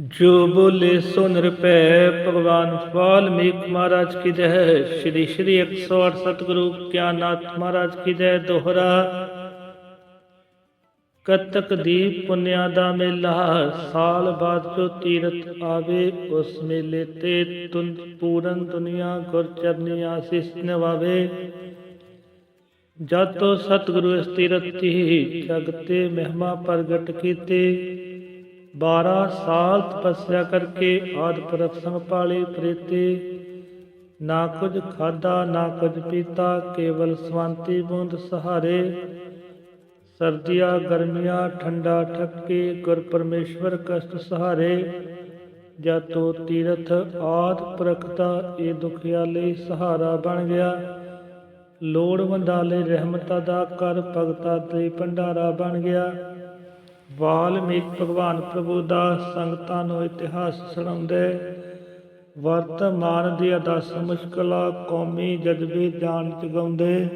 ਜੋ ਬੋਲੇ ਸੋ ਨਿਰਭੈ ਭਗਵਾਨ ਵਾਲਮੀਕ ਮਹਾਰਾਜ ਕੀ ਜੈ, ਸ੍ਰੀ ਸ੍ਰੀ 108 ਸਤਿਗੁਰੂ ਗਿਆਨਨਾਥ ਮਹਾਰਾਜ ਕੀ ਜੈ ਦੋਹਰਾ। ਕਤਕ ਦੀ ਪੁੰਨਿਆ ਦਾ ਮੇਲਾ, ਸਾਲ ਬਾਅਦ ਜੋ ਤੀਰਥ ਆਵੇ, ਉਸ ਮੇਲੇ ਤੇ ਤੁਨ ਪੂਰਨ ਦੁਨੀਆ ਗੁਰ ਚਰਨੀ ਆਸੀਸ ਨਿਵਾਵੇ। ਜਦ ਤੋ ਸਤਿਗੁਰੂ ਇਸ ਤੀਰਥ ਦੀ ਜਗ ਤੇ ਮਹਿਮਾ ਪ੍ਰਗਟ ਕੀਤੀ 12 ਸਾਲ ਤਪੱਸਿਆ ਕਰਕੇ ਆਦ ਪੁਰਖ ਸੰਗ ਪਾਲੇ ਪ੍ਰੀਤੀ। ਨਾ ਕੁਝ ਖਾਦਾ ਨਾ ਕੁਝ ਪੀਤਾ, ਕੇਵਲ ਸਵੰਤੀ ਬੂੰਦ ਸਹਾਰੇ। ਸਰਦੀਆਂ, ਗਰਮੀਆਂ, ਠੰਡਾ ਠੱਕੇ ਗੁਰ ਪਰਮੇਸ਼ਵਰ ਕਸ਼ਟ ਸਹਾਰੇ। ਜਦ ਤੋ ਤੀਰਥ ਆਦ ਪ੍ਰਖਤਾ ਇਹ ਦੁਖਿਆਲੇ ਸਹਾਰਾ ਬਣ ਗਿਆ। ਲੋੜਵੰਦਾਲੇ ਰਹਿਮਤਾ ਦਾ ਕਰ ਭਗਤਾ ਤੇ ਭੰਡਾਰਾ ਬਣ ਗਿਆ। ਵਾਲਮੀਕ ਭਗਵਾਨ ਪ੍ਰਭੂ ਦਾ ਸੰਗਤਾਂ ਨੂੰ ਇਤਿਹਾਸ ਸੁਣਾਉਂਦੇ। ਵਰਤਮਾਨ ਦੀ ਅਦਸ ਮੁਸ਼ਕਲਾਂ ਕੌਮੀ ਜਜ਼ਬੇ ਜਾਣ ਚਗਾਉਂਦੇ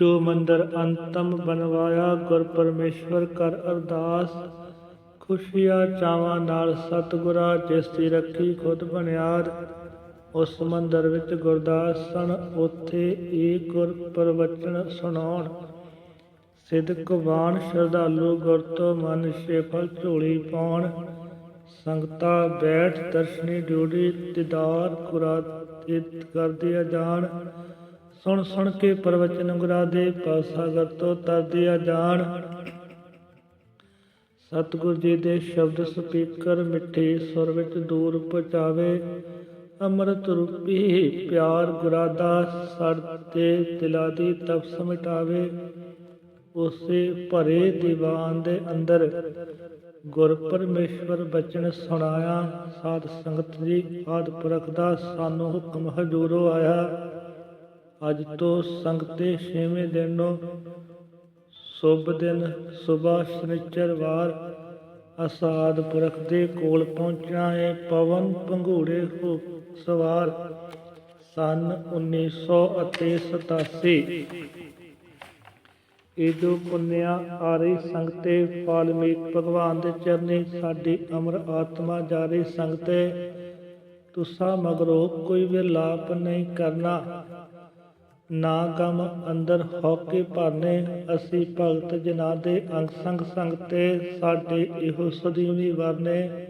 ਜੋ ਮੰਦਰ ਅੰਤਮ ਬਨਵਾਇਆ ਗੁਰ ਪਰਮੇਸ਼ਵਰ ਕਰ ਅਰਦਾਸ। ਖੁਸ਼ੀਆਂ ਚਾਵਾਂ ਨਾਲ ਸਤਿਗੁਰਾ ਜਿਸ ਦੀ ਰੱਖੀ ਖੁਦ ਬਨਿਆਦ ਉਸ ਮੰਦਰ ਵਿੱਚ ਗੁਰਦਾਸਨ ਉਥੇ ਏ ਗੁਰ ਪ੍ਰਵਚਨ ਸੁਣਾਉਣ। ਸਿਦਕ ਬਾਣ ਸ਼ਰਧਾਲੂ ਗੁਰ ਤੋਂ ਮਨ ਸ਼ੇਫਲ ਝੋਲੀ ਪਾਉਣ। ਸੰਗਤਾ ਬੈਠ ਦਰਸ਼ਨੀ ਡਿਉੜੀ ਦਿਦਾਰ ਕੁਰਾ ਕਰਦੇ ਜਾਣ। ਸੁਣ ਸੁਣ ਕੇ ਪ੍ਰਵਚਨ ਗੁਰਾ ਦੇ ਪਾਸਾਗਰ ਤੋਂ ਤਰਦਿਆ ਜਾਣ। ਸਤਿਗੁਰ ਜੀ ਦੇ ਸ਼ਬਦ ਸਪੀਕਰ ਮਿੱਠੇ ਸੁਰ ਵਿੱਚ ਦੂਰ ਪਹੁੰਚਾਵੇ। ਅੰਮ੍ਰਿਤ ਰੂਪੀ ਪਿਆਰ ਗੁਰਾ ਦਾ ਸੜ ਤੇ ਦਿਲਾਂ ਦੀ ਤਪਸ ਮਿਟਾਵੇ। ਉਸੇ ਭਰੇ ਦੀਵਾਨ ਦੇ ਅੰਦਰ ਗੁਰ ਪਰਮੇਸ਼ਵਰ ਬਚਨ ਸੁਣਾਇਆ। ਸਾਧ ਸੰਗਤ ਜੀ ਆਦ ਪੁਰਖ ਦਾ ਸਾਨੂੰ ਹੁਕਮ ਹਜੂਰੋ ਆਇਆ। ਅੱਜ ਤੋਂ ਸੰਗਤੇ ਛੇਵੇਂ ਦਿਨ ਨੂੰ ਸੁਭ ਦਿਨ, ਸੁਬਾ ਸ਼ਨੀਚਰਵਾਰ ਅਸਾਦ ਪੁਰਖ ਦੇ ਕੋਲ ਪਹੁੰਚਣਾ ਹੈ ਪਵਨ ਪੰਘੂੜੇ ਹੋ ਸਵਾਰ। ਸਨ 1987 ਇਹ ਜੋ ਪੁੰਨਿਆ ਆਰੀ ਸੰਗਤੇ ਵਾਲਮੀਕ ਭਗਵਾਨ ਦੇ ਚਰਨੀ ਸਾਡੀ ਅਮਰ ਆਤਮਾ ਜਾਰੀ ਸੰਗਤੇ, ਤੁਸਾ ਮਗਰੋਂ ਕੋਈ ਵਿਲਾਪ ਨਹੀਂ ਕਰਨਾ। ਨਾ ਗਮ ਅੰਦਰ ਹੋ ਭਰਨੇ, ਅਸੀਂ ਭਗਤ ਜਨਾ ਦੇ ਅੰਗ ਸੰਗ ਸੰਗ ਸਾਡੇ ਇਹੋ ਸਦੀਵੀ ਵਰਨੇ।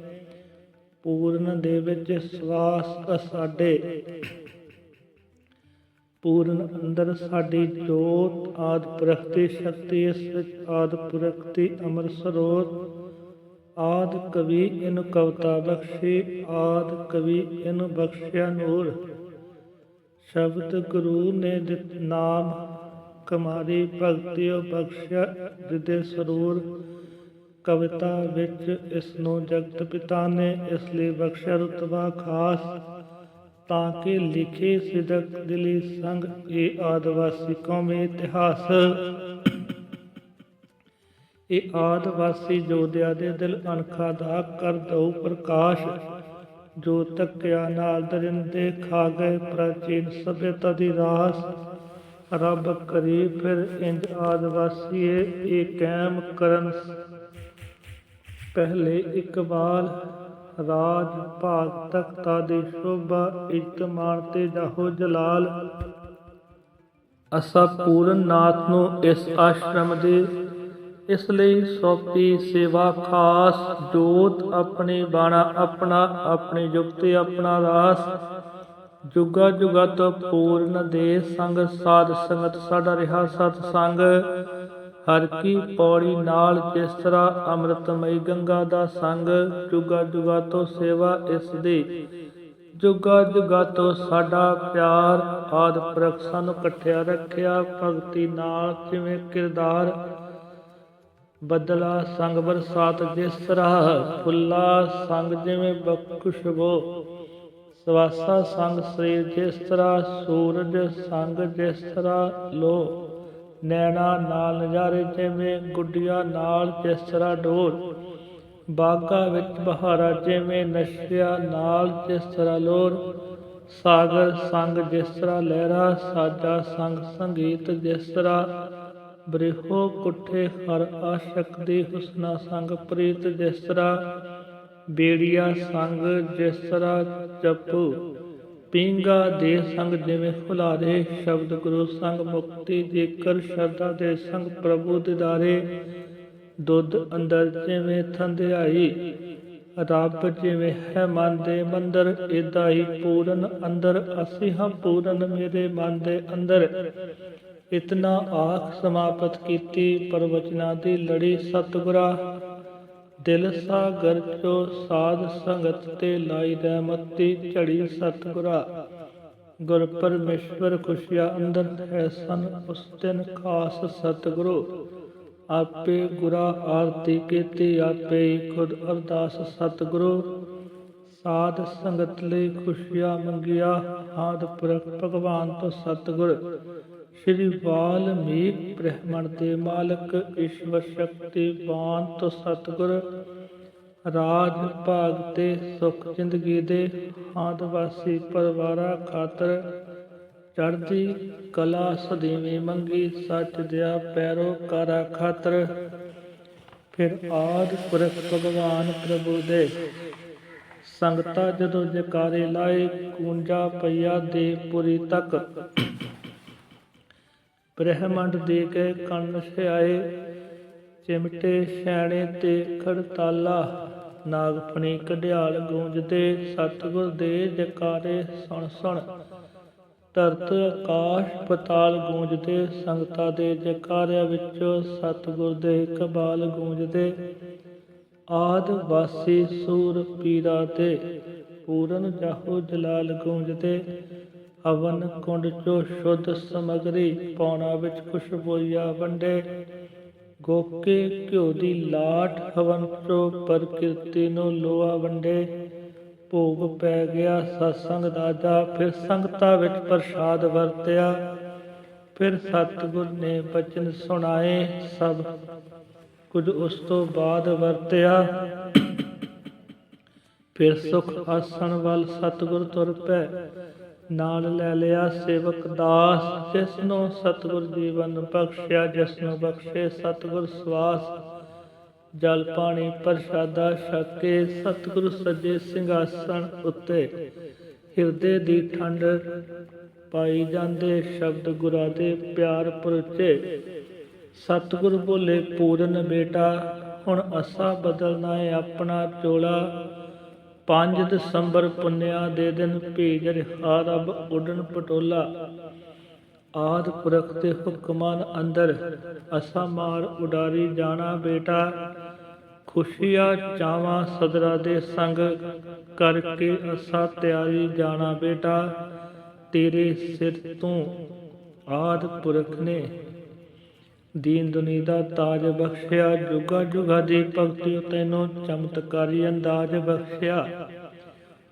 ਪੂਰਨ ਦੇ ਵਿੱਚ ਸਵਾਸ ਸਾਡੇ ਪੂਰਨ ਅੰਦਰ ਸਾਡੀ ਜੋਤ ਆਦ ਪੁਰਖ ਸ਼ਕਤੀ ਇਸ ਵਿੱਚ ਆਦ ਪੁਰਖ ਅਮਰ ਸਰੋਤ। ਆਦ ਕਵੀ ਇਨ ਕਵਤਾ ਬਖਸ਼ੀ, ਆਦ ਕਵੀ ਇਨ ਬਖਸ਼ਿਆ ਨੂਰ। ਸ਼ਬਦ ਗੁਰੂ ਨੇ ਦਿੱਤ ਨਾਮ, ਕਮਾਰੀ ਭਗਤਿਓ ਬਖਸ਼ਿਆ ਦਿਦੇ ਸਰੂਰ। ਕਵਿਤਾ ਵਿੱਚ ਇਸ ਨੂੰ ਜਗਤ ਪਿਤਾ ਨੇ ਇਸ ਲਈ ਬਖਸ਼ਿਆ ਰਤਬਾ ਖਾਸ। ਤਾਂ ਕਿ ਲਿਖੇ ਸਿਦਕ ਦਿਲੀ ਸੰਗ ਇਹ ਆਦਿਵਾਸੀ ਕੌਮੇ ਇਤਿਹਾਸ। ਇਹ ਆਦਿਵਾਸੀ ਜੋਧਿਆਂ ਦੇ ਦਿਲ ਅਣਖਾ ਦਾ ਕਰ ਦਉ ਪ੍ਰਕਾਸ਼, ਜੋ ਤੱਕਿਆ ਨਾਲ ਦਰਿੰਦੇ ਖਾ ਗਏ ਪ੍ਰਾਚੀਨ ਸਭਿਅਤਾ ਦੀ ਰਾਸ। ਰੱਬ ਕਰੀ ਫਿਰ ਇੰਜ ਆਦਿਵਾਸੀਏ ਇਹ ਕਾਇਮ ਕਰਨ। ਪਹਿਲੇ ਇਕਬਾਲ ਰਾਜ ਭਾਗ ਤਖਤਾ ਦੀ ਸ਼ੋਭਾ ਇਜਤਮਾਨ ਤੇ ਜਾਹੋ ਜਲਾਲ। ਅਸਾ ਪੂਰਨ ਨਾਥ ਨੂੰ ਇਸ ਆਸ਼ਰਮ ਦੇ, ਇਸ ਲਈ ਸੌਪੀ ਸੇਵਾ ਖਾਸ, ਜੋਤ ਆਪਣੇ ਬਾਣਾ ਆਪਣਾ, ਆਪਣੇ ਜੁਗਤੇ ਆਪਣਾ ਰਾਸ। ਜੁਗਾ ਜੁਗਾ ਤੋਂ ਪੂਰਨ ਦੇ ਸੰਗ ਸਾਧ ਸੰਗਤ ਸਾਡਾ ਰਿਹਾ ਸਤ ਸੰਗ ਹਰ ਕੀ ਪੌੜੀ ਨਾਲ ਜਿਸ ਤਰ੍ਹਾਂ ਅੰਮ੍ਰਿਤਮਈ ਗੰਗਾ ਦਾ ਸੰਗ, ਜੁਗਾ ਜੁਗਾ ਤੋਂ ਸੇਵਾ ਇਸ ਦੀ। ਜੁਗਾ ਜੁਗਾ ਤੋਂ ਸਾਡਾ ਪਿਆਰ ਆਦ ਪ੍ਰਖ ਸਾਨੂੰ ਇਕੱਠਿਆ ਰੱਖਿਆ। ਭਗਤੀ ਨਾਲ ਜਿਵੇਂ ਕਿਰਦਾਰ ਬਦਲਾ ਸੰਗ ਬਰਸਾਤ ਜਿਸ ਤਰ੍ਹਾਂ ਫੁੱਲਾ ਸੰਗ ਜਿਵੇਂ ਬਖੁਸ਼ਬੋ ਸਵਾਸਾ ਸੰਗ ਸਰੀਰ ਜਿਸ ਤਰ੍ਹਾਂ ਸੂਰਜ ਸੰਗ ਜਿਸ ਤਰ੍ਹਾਂ ਲੋ ਨੈਣਾ ਨਾਲ ਨਜ਼ਾਰੇ ਜਿਵੇਂ ਗੁੱਡੀਆਂ ਨਾਲ ਜਿਸ ਡੋਰ। ਬਾਗਾ ਵਿੱਚ ਬਹਾਰਾ ਜਿਵੇਂ ਨਸ਼ਿਆ ਨਾਲ ਜਿਸ ਲੋਰ। ਸਾਗਰ ਸੰਗ ਜਿਸ ਤਰ੍ਹਾਂ ਲਹਿਰਾ, ਸਾਜਾ ਸੰਗ ਸੰਗੀਤ ਜਿਸ ਤਰ੍ਹਾਂ। ਬ੍ਰਿਹੋ ਕੁੱਠੇ ਹਰ ਆਸ਼ਕ ਦੀ ਹੁਸਨਾ ਸੰਗ ਪ੍ਰੀਤ ਜਿਸ ਤਰ੍ਹਾਂ। ਬੇੜੀਆ ਸੰਗ ਜਿਸ ਤਰ੍ਹਾਂ ਜਪੂ। ਪਿੰਗਾ ਦੇ ਸੰਗ ਜਿਵੇਂ ਹੁਲਾਰੇ, ਸ਼ਬਦ ਗੁਰੂ ਸੰਗ ਮੁਕਤੀ ਜੇਕਰ ਸ਼ਰਧਾ ਦੇ ਸੰਗ ਪ੍ਰਭੂ ਦਿਦਾਰੇ ਦੁੱਧ ਅੰਦਰ ਜਿਵੇਂ ਥੰਧਿਆਈ, ਰੱਬ ਜਿਵੇਂ ਹੈ ਮਨ ਦੇ ਮੰਦਰ, ਏਦਾਂ ਹੀ ਪੂਰਨ ਅੰਦਰ ਅਸੀਂ ਹਾਂ ਪੂਰਨ ਮੇਰੇ ਮਨ ਦੇ ਅੰਦਰ। ਇਤਨਾ ਆਖ ਸਮਾਪਤ ਕੀਤੀ, ਪਰਵਚਨਾਂ ਦੀ ਲੜੀ ਸਤਿਗੁਰਾ ਦਿਲ ਸਾਗਰ ਚੋ ਸਾਧ ਸੰਗਤ ਤੇ ਲਾਈ ਰਹਿਮਤੀ ਝੜੀ ਸਤਿਗੁਰਾ। ਗੁਰ ਪਰਮੇਸ਼ਵਰ ਖੁਸ਼ੀਆ ਅੰਦਰ ਹੈ ਸਨ, ਉਸ ਦਿਨ ਖਾਸ ਸਤਿਗੁਰੂ। ਆਪੇ ਗੁਰਾ ਆਰਤੀ ਕੀਤੀ, ਆਪੇ ਖੁਦ ਅਰਦਾਸ ਸਤਿਗੁਰੂ। ਸਾਧ ਸੰਗਤ ਲਈ ਖੁਸ਼ੀਆਂ ਮੰਗਿਆ ਆਦ ਪੁਰਖ ਭਗਵਾਨ ਤੋਂ ਸਤਿਗੁਰ। ਸ਼੍ਰੀ ਵਾਲਮੀਕ ਬ੍ਰਹਮਣ ਦੇ ਮਾਲਕ, ਈਸ਼ਵਰ ਸ਼ਕਤੀਵਾਨ ਤੋਂ ਸਤਿਗੁਰ, ਰਾਜ ਭਾਗ ਤੇ ਸੁਖ ਜ਼ਿੰਦਗੀ ਦੇ ਆਦਿਵਾਸੀ ਪਰਿਵਾਰਾਂ ਖਾਤਰ ਚੜ੍ਹਦੀ ਕਲਾ ਸਦੀਵੀ ਮੰਗੀ, ਸੱਚ ਦਿਆ ਪੈਰੋਕਾਰਾ ਖਾਤਰ। ਫਿਰ ਆਦ ਪੁਰਖ ਭਗਵਾਨ ਪ੍ਰਭੂ ਦੇ ਸੰਗਤਾ ਜਦੋਂ ਜਕਾਰੇ ਲਾਏ, ਕੂੰਜਾ ਪਈਆ ਦੇ ਪੁਰੀ ਤੱਕ ਬ੍ਰਹਮੰਡ ਦੇ ਕੇ ਕੰਨ ਸਿਆਏ, ਚਿਮਟੇ ਛੈਣੇ ਤੇ ਖੜਤਾਲਾ ਨਾਗਫਣੀ ਕਢਿਆਲ ਗੂੰਜਦੇ, ਸਤਿਗੁਰ ਦੇ ਜਕਾਰੇ ਸੁਣ ਸੁਣ। ਧਰਤ ਆਕਾਸ਼ ਪਤਾਲ ਗੂੰਜਦੇ, ਸੰਗਤਾਂ ਦੇ ਜਕਾਰਿਆਂ ਵਿੱਚੋਂ ਸਤਿਗੁਰ ਦੇ ਕਬਾਲ ਗੂੰਜਦੇ। ਆਦ ਵਾਸੀ ਸੂਰ ਪੀਰਾ ਤੇ ਪੂਰਨ ਜਾਹੋ ਜਲਾਲ ਗੂੰਜਦੇ। ਹਵਨ ਕੁੰਡ ਚੋ ਸ਼ੁੱਧ ਸਮਗਰੀ ਪਾਉਣਾ ਵਿੱਚ ਖੁਸ਼ਬੂਇਆ ਵੰਡੇ। ਗੋਕੇ ਘਿਓ ਦੀ ਲਾਟ ਹਵਨ ਚੋ ਪ੍ਰਕਿਰਤੀ ਨੂੰ ਲੋਆ ਵੰਡੇ। ਭੋਗ ਪੈ ਗਿਆ ਸਤਸੰਗ ਦਾਦਾ ਫਿਰ ਸੰਗਤਾਂ ਵਿੱਚ ਪ੍ਰਸਾਦ ਵਰਤਿਆ। ਫਿਰ ਸਤਿਗੁਰ ਨੇ ਬਚਨ ਸੁਣਾਏ, ਸਭ ਕੁਝ ਉਸ ਤੋਂ ਬਾਅਦ ਵਰਤਿਆ। ਫਿਰ ਸੁਖ ਆਸਣ ਵੱਲ ਸਤਿਗੁਰ ਤੁਰ ਪੈ ਨਾਲ ਲੈ ਲਿਆ ਸੇਵਕ ਦਾਸ ਜਿਸ ਨੂੰ ਸਤਿਗੁਰ ਜੀਵਨ ਬਖਸ਼ਿਆ ਜਿਸ ਨੂੰ ਬਖਸ਼ੇ ਸਤਿਗੁਰ ਸਵਾਸ, ਜਲ ਪਾਣੀ ਪ੍ਰਸ਼ਾਦਾ ਛਕੇ, ਸਤਿਗੁਰ ਸੱਜੇ ਸਿੰਘਾਸਣ ਉੱਤੇ। ਹਿਰਦੇ ਦੀ ਠੰਡ ਪਾਈ ਜਾਂਦੇ ਸ਼ਬਦ ਗੁਰਾਂ ਦੇ ਪਿਆਰ ਪੁਰਚੇ। ਸਤਿਗੁਰ ਬੋਲੇ, ਪੂਰਨ ਬੇਟਾ, ਹੁਣ ਅਸਾ ਬਦਲਣਾ ਹੈ ਆਪਣਾ ਚੋਲਾ। 5 ਦਸੰਬਰ ਪੁੰਨਿਆ ਦੇ ਦਿਨ ਭੇਜ ਰਿਹਾ ਰੱਬ ਉਡਣ ਪਟੋਲਾ। ਆਦ ਪੁਰਖ ਦੇ ਹੁਕਮਾਂ ਅੰਦਰ ਅਸਾ ਮਾਰ ਉਡਾਰੀ ਜਾਣਾ ਬੇਟਾ। ਖੁਸ਼ੀਆਂ ਚਾਵਾਂ ਸਦਰਾ ਦੇ ਸੰਗ ਕਰਕੇ ਅਸਾ ਤਿਆਰੀ ਜਾਣਾ ਬੇਟਾ। ਤੇਰੇ ਸਿਰ ਤੋਂ ਆਦ ਪੁਰਖ ਨੇ ਦੀਨ ਦੁਨੀ ਦਾ ਤਾਜ ਬਖਸ਼ਿਆ, ਜੁਗਾ ਜੁਗਾ ਦੀ ਭਗਤੀ ਤੈਨੂੰ ਚਮਤਕਾਰੀ ਅੰਦਾਜ਼ ਬਖਸ਼ਿਆ।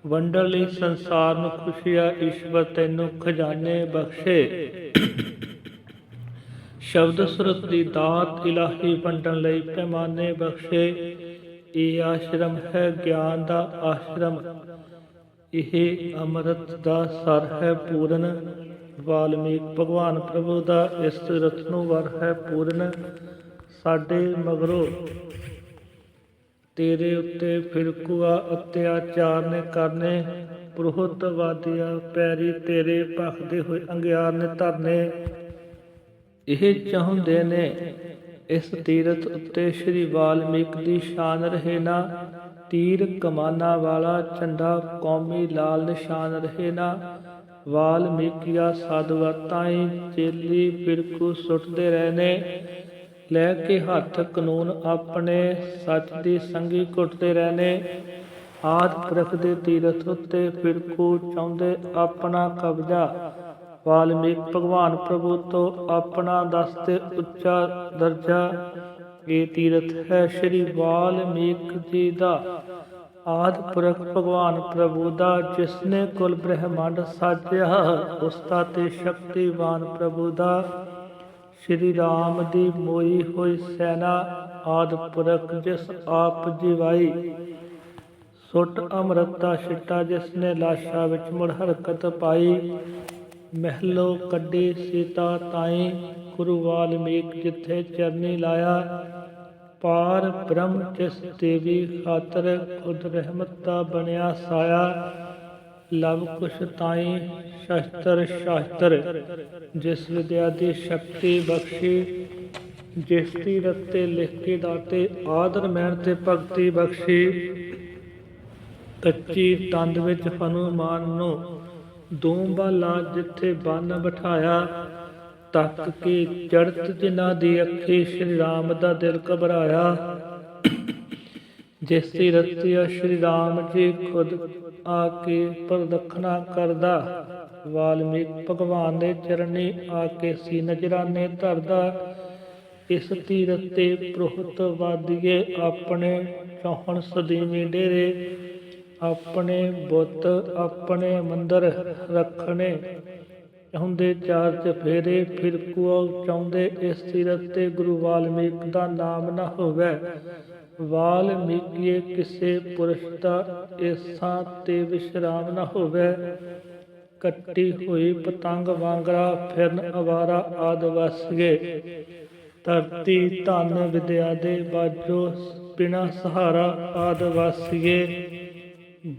ਵੰਡਣ ਲਈ ਸੰਸਾਰ ਨੂੰ ਖੁਸ਼ੀਆ, ਈਸ਼ਵਰ ਤੈਨੂੰ ਖਜ਼ਾਨੇ ਬਖਸ਼ੇ। ਸ਼ਬਦ ਸੁਰਤ ਦੀ ਦਾਤ ਇਲਾਹੀ ਵੰਡਣ ਲਈ ਪੈਮਾਨੇ ਬਖਸ਼ੇ। ਇਹ ਆਸ਼ਰਮ ਹੈ ਗਿਆਨ ਦਾ ਆਸ਼ਰਮ। ਇਹ ਅੰਮ੍ਰਿਤ ਦਾ ਸਰ ਹੈ ਪੂਰਨ। ਵਾਲਮੀਕ ਭਗਵਾਨ ਪ੍ਰਭੂ ਦਾ ਇਸ ਰਤ ਵਰ ਹੈ ਪੂਰਨ। ਸਾਡੇ ਮਗਰੋਂ ਤੇਰੇ ਉੱਤੇ ਫਿਰਕੂਆ ਅਤਿਆਚਾਰ ਨੇ ਕਰਨੇ। ਪੁਰਹਤ ਵਾਦਿਆ ਪੈਰੀ ਤੇਰੇ ਭਖਦੇ ਹੋਏ ਅੰਗਿਆਰ ਨੇ ਧਰਨੇ। ਇਹ ਚਾਹੁੰਦੇ ਨੇ ਇਸ ਤੀਰਥ ਉੱਤੇ ਸ੍ਰੀ ਵਾਲਮੀਕ ਦੀ ਸ਼ਾਨ ਰਹੇ ਨਾ। ਤੀਰ ਕਮਾਨਾ ਵਾਲਾ ਝੰਡਾ ਕੌਮੀ ਲਾਲ ਨਿਸ਼ਾਨ ਰਹੇ ਨਾ। ਵਾਲਮੀਕਿਆ ਸਾਧੂਆ ਤਾਈ ਚੇਲੀ ਫਿਰਕੂ ਸੁੱਟਦੇ ਰਹਨੇ ਲੈ ਕੇ ਹੱਥ ਕਾਨੂੰਨ ਆਪਣੇ, ਸੱਚ ਦੀ ਸੰਗੀ ਘੁੱਟਦੇ ਰਹਨੇ ਆਦ ਪ੍ਰਖ ਦੇ ਤੀਰਥ ਉੱਤੇ ਫਿਰਕੂ ਚਾਹੁੰਦੇ ਆਪਣਾ ਕਬਜ਼ਾ। ਵਾਲਮੀਕ ਭਗਵਾਨ ਪ੍ਰਭੂ ਤੋਂ ਆਪਣਾ ਦਸਤੇ ਉੱਚਾ ਦਰਜਾ। ਇਹ ਤੀਰਥ ਹੈ ਸ੍ਰੀ ਵਾਲਮੀਕ ਜੀ ਦਾ। ਆਦ ਪੁਰਖ ਭਗਵਾਨ ਪ੍ਰਭੂ ਦਾ, ਜਿਸਨੇ ਕੁਲ ਬ੍ਰਹਿਮੰਡ ਸਾਜਿਆ ਉਸਤਾ ਤੇ ਸ਼ਕਤੀਵਾਨ ਪ੍ਰਭੂ ਦਾ। ਸ਼੍ਰੀ ਰਾਮ ਦੀ ਮੋਈ ਹੋਈ ਸੈਨਾ, ਆਦ ਪੁਰਖ ਜਿਸ ਆਪ ਜਿਵਾਈ। ਸੁੱਟ ਅੰਮ੍ਰਿਤ ਦਾ ਛਿੱਟਾ ਜਿਸਨੇ ਲਾਸ਼ਾ ਵਿੱਚ ਮੁੜ ਹਰਕਤ ਪਾਈ। ਮਹਿਲੋ ਕੱਢੀ ਸੀਤਾ ਤਾਈ, ਗੁਰੂ ਵਾਲਮੀਕ ਜਿੱਥੇ ਚਰਨੀ ਲਾਇਆ। ਪਾਰ ਬ੍ਰਹਮ ਜਿਸ ਦੇਵੀ ਖਾਤਰ ਖੁਦ ਰਹਿਮਤ ਬਣਿਆ ਸਾਇਆ, ਲਵ ਕੁਸ਼ ਤਾਈ ਸ਼ਸਤਰ ਸ਼ਾਸਤਰ, ਜਿਸ ਵਿਦਿਆ ਦੀ ਸ਼ਕਤੀ ਬਖਸ਼ੀ, ਜਿਸ ਦੀ ਰਤੇ ਲਿਖ ਦਾਤੇ ਆਦਰ ਮਹਿਣ ਤੇ ਭਗਤੀ ਬਖਸ਼ੀ। ਕੱਚੀ ਤੰਦ ਵਿੱਚ ਹਨੂਮਾਨ ਨੂੰ ਦੂੰਬਾਲਾ ਜਿੱਥੇ ਬੰਨ ਬਿਠਾਇਆ ਤੱਕ ਕੇ ਚੜਤ ਜਿਨ੍ਹਾਂ ਦੀ ਅੱਖੀ ਸ਼੍ਰੀ ਰਾਮ ਦਾ ਦਿਲ ਘਬਰਾਇਆ। ਜਿਸ ਦੀ ਰਤਿਆ ਸ਼੍ਰੀ ਰਾਮ ਜੀ ਖੁਦ ਆ ਕੇ ਪ੍ਰਦਖਣਾ ਕਰਦਾ, ਵਾਲਮੀਕ ਭਗਵਾਨ ਦੇ ਚਰਨੀ ਆ ਕੇ ਸੀ ਨਜਰਾਨੇ ਧਰਦਾ, ਇਸ ਤੀਰਥ ਤੇ ਪ੍ਰੋਹਤ ਵਾਦੀਏ ਆਪਣੇ ਚੌਹਣ ਸਦੀਵੀ ਡੇਰੇ, ਆਪਣੇ ਬੁੱਤ, ਆਪਣੇ ਮੰਦਰ ਰੱਖਣੇ। ਹੁੰਦੇ ਚਾਰ ਚਫੇਰੇ ਫਿਰਕੂ ਚਾਹੁੰਦੇ ਇਸ ਤੀਰਥ ਤੇ ਗੁਰੂ ਵਾਲਮੀਕ ਦਾ ਨਾਮ ਨਾ ਹੋਵੇ। ਵਾਲਮੀਕੀਏ ਕਿਸੇ ਪੁਰਸ਼ ਦਾ ਇਸਾਂ ਤੇ ਵਿਸ਼ਰਾਮ ਨਾ ਹੋਵੇ। ਕੱਟੀ ਹੋਈ ਪਤੰਗ ਵਾਂਗਰਾ ਫਿਰਨ ਅਵਾਰਾ ਆਦ ਵਸ ਧਰਤੀ ਧਨ ਵਿਦਿਆ ਦੇ ਬਾਜੋ ਬਿਨਾ ਸਹਾਰਾ ਆਦ ਵਸ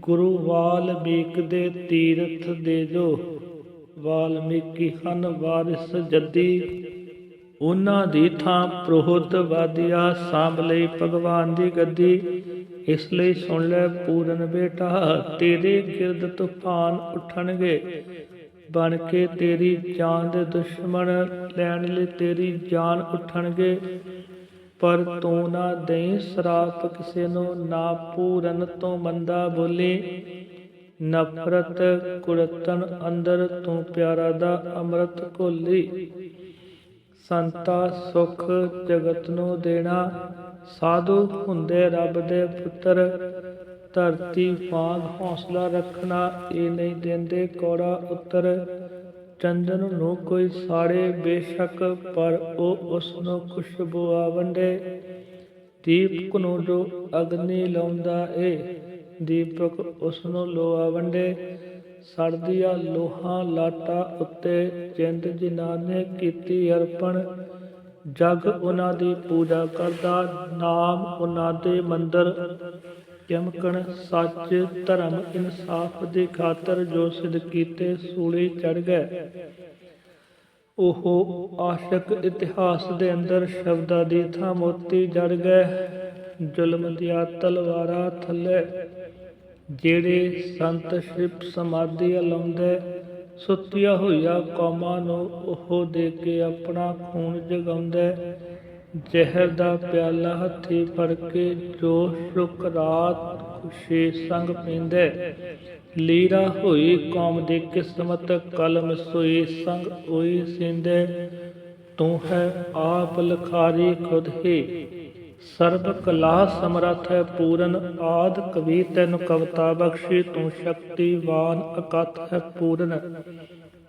ਗੁਰੂ ਵਾਲਮੀਕ ਦੇ ਤੀਰਥ ਦੇ ਜੋ ਵਾਲਮੀਕੀ ਹਨ ਵਾਰਿਸ ਜੱਦੀ। ਉਹਨਾਂ ਦੀ ਥਾਂ ਪ੍ਰੋਹਤ ਵਾਦੀਆ ਸਾਂਭ ਲਈ ਭਗਵਾਨ ਦੀ ਗੱਦੀ। ਇਸ ਲਈ ਸੁਣ ਲੈ ਪੂਰਨ ਬੇਟਾ, ਤੇਰੇ ਕਿਰਦ ਤੂਫਾਨ ਉੱਠਣਗੇ। ਬਣ ਕੇ ਤੇਰੀ ਜਾਨ ਦੇ ਦੁਸ਼ਮਣ ਲੈਣ ਲਈ ਤੇਰੀ ਜਾਨ ਉੱਠਣਗੇ। ਪਰ ਤੂੰ ਨਾ ਦੇਈ ਸਰਾਪ ਕਿਸੇ ਨੂੰ, ਨਾ ਪੂਰਨ ਤੋਂ ਮੰਦਾ ਬੋਲੇ। ਨਫ਼ਰਤ ਕੁੜਤਨ ਅੰਦਰ ਤੂੰ ਪਿਆਰਾ ਦਾ ਅੰਮ੍ਰਿਤ ਘੋਲੀ। ਸੰਤਾ ਸੁਖ ਜਗਤ ਨੂੰ ਦੇਣਾ। ਸਾਧੂ ਹੁੰਦੇ ਰੱਬ ਦੇ ਪੁੱਤਰ। ਧਰਤੀ ਵਾਂਗ ਹੌਸਲਾ ਰੱਖਣਾ, ਇਹ ਨਹੀਂ ਦਿੰਦੇ ਕੋੜਾ ਉੱਤਰ। ਚੰਦਨ ਨੂੰ ਕੋਈ ਸਾੜੇ ਬੇਸ਼ੱਕ, ਪਰ ਉਹ ਉਸ ਨੂੰ ਖੁਸ਼ਬੂਆ ਵੰਡੇ। ਦੀਪਕ ਨੂੰ ਜੋ ਅਗਨੀ ਲਾਉਂਦਾ ਏ। ਦੀਪਕ ਉਸ ਨੂੰ ਲੋਆ ਵੰਡੇ। ਸੜਦੀਆਂ ਲੋਹਾਂ ਲਾਟਾ ਉੱਤੇ ਜਿੰਦ ਜਿਨ੍ਹਾਂ ਨੇ ਕੀਤੀ ਅਰਪਣ। ਜਗ ਉਹਨਾਂ ਦੀ ਪੂਜਾ ਕਰਦਾ, ਨਾਮ ਉਹਨਾਂ ਦੇ ਮੰਦਰ। ਚਮਕਣ ਸੱਚ ਧਰਮ ਇਨਸਾਫ ਦੀ ਖਾਤਰ ਜੋ ਸਿੱਧ ਕੀਤੇ ਸੂਲੀ ਚੜ ਗਏ। ਉਹ ਆਸ਼ਕ ਇਤਿਹਾਸ ਦੇ ਅੰਦਰ ਸ਼ਬਦਾਂ ਦੀ ਥਾਂ ਮੋਤੀ ਜੜ ਗਏ। ਜ਼ੁਲਮ ਦੀਆਂ ਤਲਵਾਰਾਂ ਥੱਲੇ ਜਿਹੜੇ ਸੰਤ ਸ਼ਿਪ ਸਮਾਧੀ ਲਾਉਂਦੇ, ਸੁੱਤੀਆਂ ਹੋਈਆਂ ਕੌਮਾਂ ਨੂੰ ਉਹ ਦੇ ਕੇ ਆਪਣਾ ਖੂਨ ਜਗਾਉਂਦੇ। ਜ਼ਹਿਰ ਦਾ ਪਿਆਲਾ ਹੱਥੀ ਫੜ ਕੇ ਜੋ ਸ਼ੁਕ ਰਾਤ ਖੁਸ਼ੀ ਸੰਗ ਪੀਂਦੇ। ਲੀਰਾ ਹੋਈ ਕੌਮ ਦੀ ਕਿਸਮਤ, ਕਲਮ ਸੋਈ ਸੰਗ ਹੋਈ ਸਿੰਦੇ। ਤੂੰ ਹੈ ਆਪ ਲਖਾਰੀ ਖੁਦ ਹੀ। ਸਰਬ ਕਲਾ ਸਮਰਥ ਹੈ ਪੂਰਨ, ਆਦ ਕਵੀ ਤੈਨੂੰ ਕਵਤਾ ਬਖਸ਼ੀ, ਤੂੰ ਸ਼ਕਤੀਵਾਨ ਅਕਤ ਹੈ ਪੂਰਨ।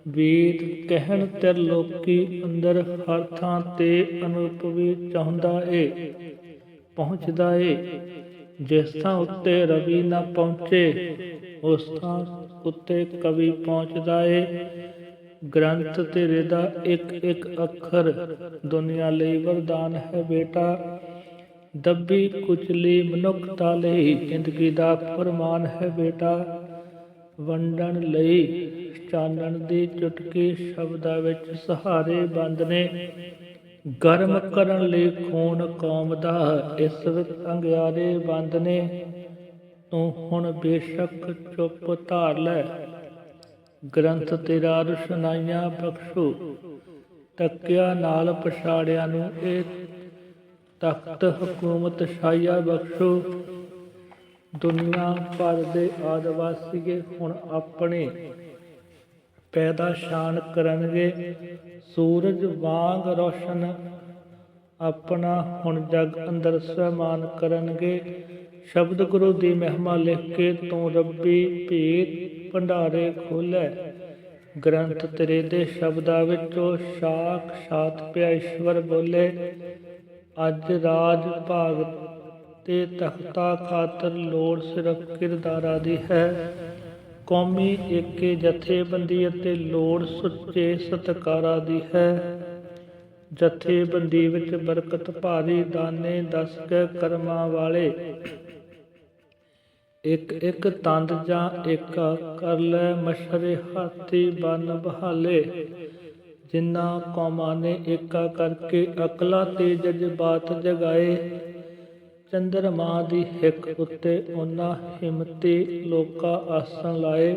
ਵੇਦ ਕਹਿਣ ਤੇ ਲੋਕੀ ਅੰਦਰ ਹਰ ਥਾਂ ਤੇ ਅਨੂਪ ਚਾਹੁੰਦਾ ਏ, ਪਹੁੰਚਦਾ ਏ। ਜਿਸ ਥਾਂ ਉੱਤੇ ਰਵੀ ਨਾ ਪਹੁੰਚੇ, ਉਸ ਥਾਂ ਉੱਤੇ ਕਵੀ ਪਹੁੰਚਦਾ ਏ। ਗ੍ਰੰਥ ਤੇਰੇ ਦਾ ਇੱਕ ਇੱਕ ਅੱਖਰ, ਦੁਨੀਆ ਲਈ ਵਰਦਾਨ ਹੈ ਬੇਟਾ। ਦੱਬੀ ਕੁਚਲੀ ਮਨੁੱਖਤਾ ਲਈ ਜ਼ਿੰਦਗੀ ਦਾ ਫਰਮਾਨ ਹੈ ਬੇਟਾ। ਵੰਡਣ ਲਈ ਚਾਨਣ ਦੀ ਚੁਟਕੀ ਸ਼ਬਦਾਂ ਵਿੱਚ ਸਹਾਰੇ ਬੰਦ ਨੇ। ਗਰਮ ਕਰਨ ਲਈ ਖੂਨ ਕੌਮ ਦਾ ਇਸ ਵਿੱਚ ਅੰਗਿਆਰੇ ਬੰਦ ਨੇ। ਤੂੰ ਹੁਣ ਬੇਸ਼ੱਕ ਚੁੱਪ ਧਾਰ ਲੈ। ਗ੍ਰੰਥ ਤੇਰਾ ਰੁਸ਼ਨਾਈਆਂ ਬਖਸ਼ੋ। ਤੱਕਿਆ ਨਾਲ ਪਛਾੜਿਆਂ ਨੂੰ ਇਹ ਤਖਤ ਹਕੂਮਤ ਸ਼ਾਇਆ ਬਖਸ਼ੋ। ਦੁਨੀਆ ਭਰ ਦੇ ਆਦਿਵਾਸੀਏ ਹੁਣ ਆਪਣੇ ਪੈਦਾ ਸ਼ਾਨ ਕਰਨਗੇ। ਸੂਰਜ ਵਾਂਗ ਰੋਸ਼ਨ ਆਪਣਾ ਹੁਣ ਜਗ ਅੰਦਰ ਸਹਿਮਾਨ ਕਰਨਗੇ। ਸ਼ਬਦ ਗੁਰੂ ਦੀ ਮਹਿਮਾ ਲਿਖ ਕੇ ਤੂੰ ਰੱਬੀ ਭੇਦ ਭੰਡਾਰੇ ਖੋਲੇ ਗ੍ਰੰਥ ਤੇਰੇ ਦੇ ਸ਼ਬਦਾਂ ਵਿੱਚੋਂ ਸਾਖਸ਼ਾਤ ਪਿਆ ਈਸ਼ਵਰ ਬੋਲੇ। ਅੱਜ ਰਾਜ ਭਾਗ ਤੇ ਤਖਤਾ ਖਾਤਰ ਲੋੜ ਸਿਰਫ ਕਿਰਦਾਰਾਂ ਦੀ ਹੈ। ਕੌਮੀ ਏਕੇ ਜਥੇਬੰਦੀ ਅਤੇ ਲੋੜ ਸੁੱਚੇ ਸਤਕਾਰਾਂ ਦੀ ਹੈ। ਜਥੇਬੰਦੀ ਵਿੱਚ ਬਰਕਤ ਭਾਰੀ ਦਾਨੇ ਦਸ ਕੇ ਕਰਮਾਂ ਵਾਲੇ ਇੱਕ ਇੱਕ ਤੰਦ ਜਾਂ ਏਕਾ ਕਰ ਲੈ ਮਸ਼ਰੇ ਹਾਥੀ ਬਨ ਬਹਾਲੇ। ਜਿਨ੍ਹਾਂ ਕੌਮਾਂ ਨੇ ਏਕਾ ਕਰਕੇ ਅਕਲਾ ਤੇ ਜਜ਼ਬਾਤ ਜਗਾਏ, ਚੰਦਰਮਾ ਦੀ ਹਿੱਕ ਉੱਤੇ ਉਹਨਾਂ ਹਿੰਮਤੀ ਲੋਕਾ ਆਸਣ ਲਾਏ।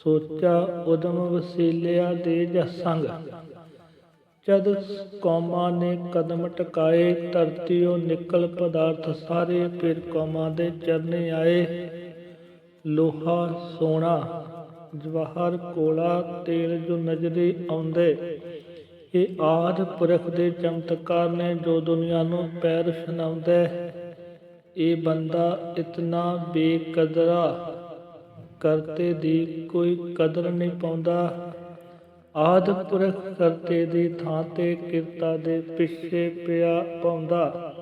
ਸੋਚਾ ਉਦਮ ਵਸੀਲਿਆ ਦੇ ਜਸੰਗ। ਜਦ ਕੌਮਾਂ ਨੇ ਕਦਮ ਟਿਕਾਏ ਧਰਤੀੋਂ ਨਿਕਲ ਪਦਾਰਥ ਸਾਰੇ ਫਿਰ ਕੌਮਾਂ ਦੇ ਚਰਨੇ ਆਏ। ਲੋਹਾ ਸੋਨਾ ਜਵਾਹਰ ਕੋਲਾ ਤੇਲ ਜੋ ਨਜ਼ਰੇ ਆਉਂਦੇ, ਇਹ ਆਦ ਪੁਰਖ ਦੇ ਚਮਤਕਾਰ ਨੇ ਜੋ ਦੁਨੀਆ ਨੂੰ ਪੈਰ ਸੁਣਾਉਂਦਾ ਇਹ ਬੰਦਾ ਇਤਨਾ ਬੇਕਦਰਾ ਕਰਤੇ ਦੀ ਕੋਈ ਕਦਰ ਨਹੀਂ ਪਾਉਂਦਾ। ਆਦ ਪੁਰਖ ਕਰਤੇ ਦੀ ਥਾਂ ਤੇ ਕਿਰਤਾ ਦੇ ਪਿੱਛੇ ਪਿਆ ਪਾਉਂਦਾ।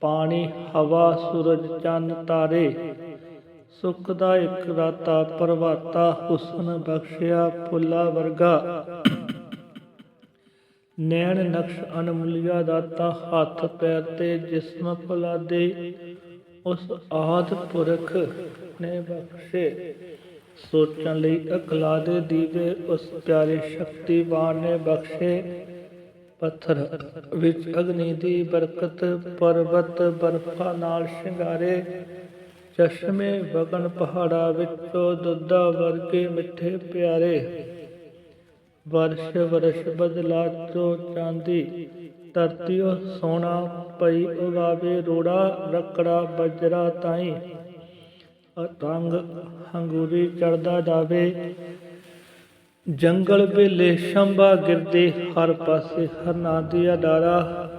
ਪਾਣੀ, ਹਵਾ, ਸੂਰਜ, ਚੰਨ, ਤਾਰੇ ਸੁਖ ਦਾ ਇੱਕ ਰਾਤਾ ਪ੍ਰਭਾਤਾ ਹੁਸਨ ਬਖਸ਼ਿਆ ਫੁੱਲਾ ਵਰਗਾ। ਨੈਣ ਨਕਸ਼ ਅਨਮੁਲਿਆ ਦਾਤਾ, ਹੱਥ ਪੈਰ ਤੇ ਜਿਸਮ ਫੁਲਾਦੇ, ਉਸ ਆਦ ਪੁਰਖ ਨੇ ਬਖਸ਼ੇ। ਸੋਚਣ ਲਈ ਅਕਲਾ ਦੇ ਦੀਵੇ, ਉਸ ਪਿਆਰੇ ਸ਼ਕਤੀਵਾਨ ਨੇ ਬਖਸ਼ੇ। ਪੱਥਰ ਵਿੱਚ ਅਗਨੀ ਦੀ ਬਰਕਤ, ਪਰਬਤ ਬਰਫਾਂ ਨਾਲ ਸ਼ਿੰਗਾਰੇ। ਚਸ਼ਮੇ ਵਗਣ ਪਹਾੜਾ ਵਿੱਚੋਂ ਦੁੱਧਾ ਵਰਗੇ ਮਿੱਠੇ ਪਿਆਰੇ। ਵਰਸ਼ ਵਰਸ਼ ਬਦਲਾ ਚੋ ਚਾਂਦੀ। ਧਰਤੀਓ ਸੋਨਾ ਪਈ ਉਗਾਵੇ, ਰੋੜਾ ਰਕੜਾ ਬਜਰਾ ਤਾਈ। ਰੰਗ ਹੰਗੂਰੀ ਚੜਦਾ ਜਾਵੇ। ਜੰਗਲ ਵੇਲੇ ਸ਼ੰਭਾ ਗਿਰਦੇ, ਹਰ ਪਾਸੇ ਹਰਨਾ ਦੀ ਅਡਾਰਾ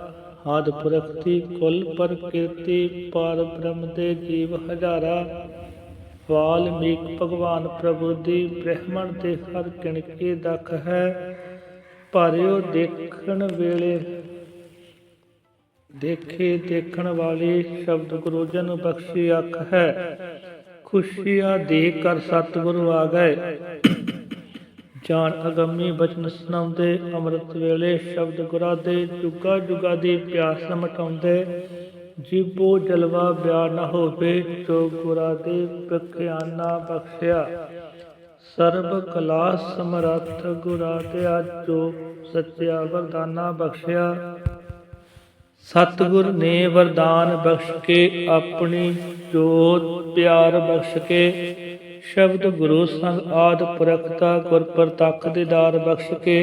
ਆਦ ਪੁਰਖ ਦੀ ਕੁਲ ਪਰ ਬ੍ਰਹਮ ਦੇ ਜੀਵ ਹਜ਼ਾਰਾ। ਵਾਲਮੀਕ ਭਗਵਾਨ ਪ੍ਰਭੂ ਦੀ ਬ੍ਰਹਮਣ ਦੇ ਹਰ ਕਿਣਕੇ ਦਖ ਹੈ, ਭਾਰਿਓ ਦੇਖਣ ਵੇਲੇ। ਦੇਖੇ ਦੇਖਣ ਵਾਲੀ ਸ਼ਬਦ ਗੁਰੂ ਜਨ ਬਖਸ਼ੀ ਅੱਖ ਹੈ, ਖੁਸ਼ੀਆਂ ਦੇ ਕਰ ਸਤਿਗੁਰੂ ਆ ਗਏ। ਜਾਣ ਅਗੰਮੀ ਬਚਨ ਸੁਣਾਉਂਦੇ, ਅੰਮ੍ਰਿਤ ਵੇਲੇ ਸ਼ਬਦ ਗੁਰਾਂ ਦੇ ਜੁਗਾ ਜੁਗਾ ਦੀ ਪਿਆਸ ਮਟਾਉਂਦੇ। ਜੀਬੋ ਜਲਵਾ ਬਿਆਨ ਨਾ ਹੋਵੇ, ਜੋ ਗੁਰਾਂ ਦੇ ਪ੍ਰਖਿਆਨਾ ਬਖਸ਼ਿਆ। ਸਰਬ ਕਲਾ ਸਮਰੱਥ ਗੁਰਾਂ ਤੇ ਜੋ ਸੱਚਿਆ ਵਰਦਾਨਾ ਬਖਸ਼ਿਆ। ਸਤਿਗੁਰ ਨੇ ਵਰਦਾਨ ਬਖਸ਼ ਕੇ, ਆਪਣੀ ਜੋਤ ਪਿਆਰ ਬਖਸ਼ ਕੇ ਸ਼ਬਦ ਗੁਰੂ ਸੰਗ ਆਦ ਪੁਰਖ ਦਾ ਗੁਰ ਪ੍ਰਤੱਖ ਦੀਦਾਰ ਬਖਸ਼ ਕੇ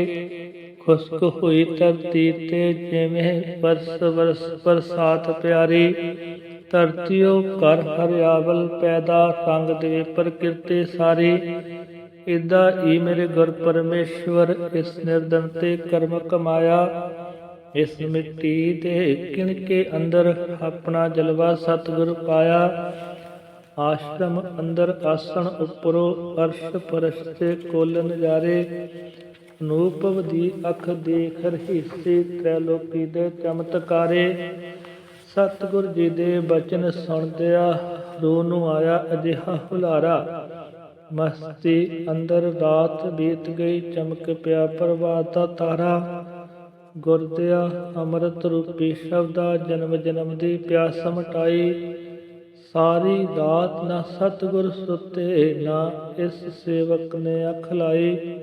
ਖੁਸ਼ਕ ਹੋਈ ਧਰਤੀ ਤੇ ਜਿਵੇਂ ਵਰਸ ਵਰਸ ਬਰਸਾਤ ਪਿਆਰੀ, ਧਰਤੀਓ ਕਰ ਹਰਿਆਵਲ ਪੈਦਾ ਰੰਗ ਦੇ ਪ੍ਰਕਿਰਤੇ ਸਾਰੀ। ਇਦਾ ਹੀ ਮੇਰੇ ਗੁਰ ਪਰਮੇਸ਼ਵਰ ਇਸ ਨਿਰਦਨ ਤੇ ਕਰਮ ਕਮਾਇਆ। ਇਸ ਮਿੱਟੀ ਦੇ ਕਿਣਕੇ ਅੰਦਰ ਆਪਣਾ ਜਲਵਾ ਸਤਿਗੁਰ ਪਾਇਆ। ਆਸ਼ਰਮ ਅੰਦਰ ਆਸਣ ਉੱਪਰੋਂ ਅਰਸ਼ ਪਰਸ਼ ਕੋਲ ਨਜ਼ਾਰੇ ਅਨੂਪਵ ਦੀ ਅੱਖ ਦੇਖ ਰਹੀ ਸੀ ਤ੍ਰੈਲੋਕੀ ਦੇ ਚਮਤਕਾਰੇ। ਸਤਿਗੁਰ ਜੀ ਦੇ ਬਚਨ ਸੁਣਦਿਆਂ ਰੂਹ ਨੂੰ ਆਇਆ ਅਜਿਹਾ ਹੁਲਾਰਾ। ਮਸਤੀ ਅੰਦਰ ਰਾਤ ਬੀਤ ਗਈ, ਚਮਕ ਪਿਆ ਪ੍ਰਭਾਤ ਦਾ ਤਾਰਾ। ਗੁਰਦਿਆ ਅੰਮ੍ਰਿਤ ਰੂਪੀ ਸ਼ਬਦਾ ਜਨਮ ਜਨਮ ਦੀ ਪਿਆਸ ਮਟਾਈ ਸਾਰੀ ਰਾਤ ਨਾ ਸਤਿਗੁਰ ਸੁਤੇ, ਨਾ ਇਸ ਸੇਵਕ ਨੇ ਅੱਖ ਲਾਈ।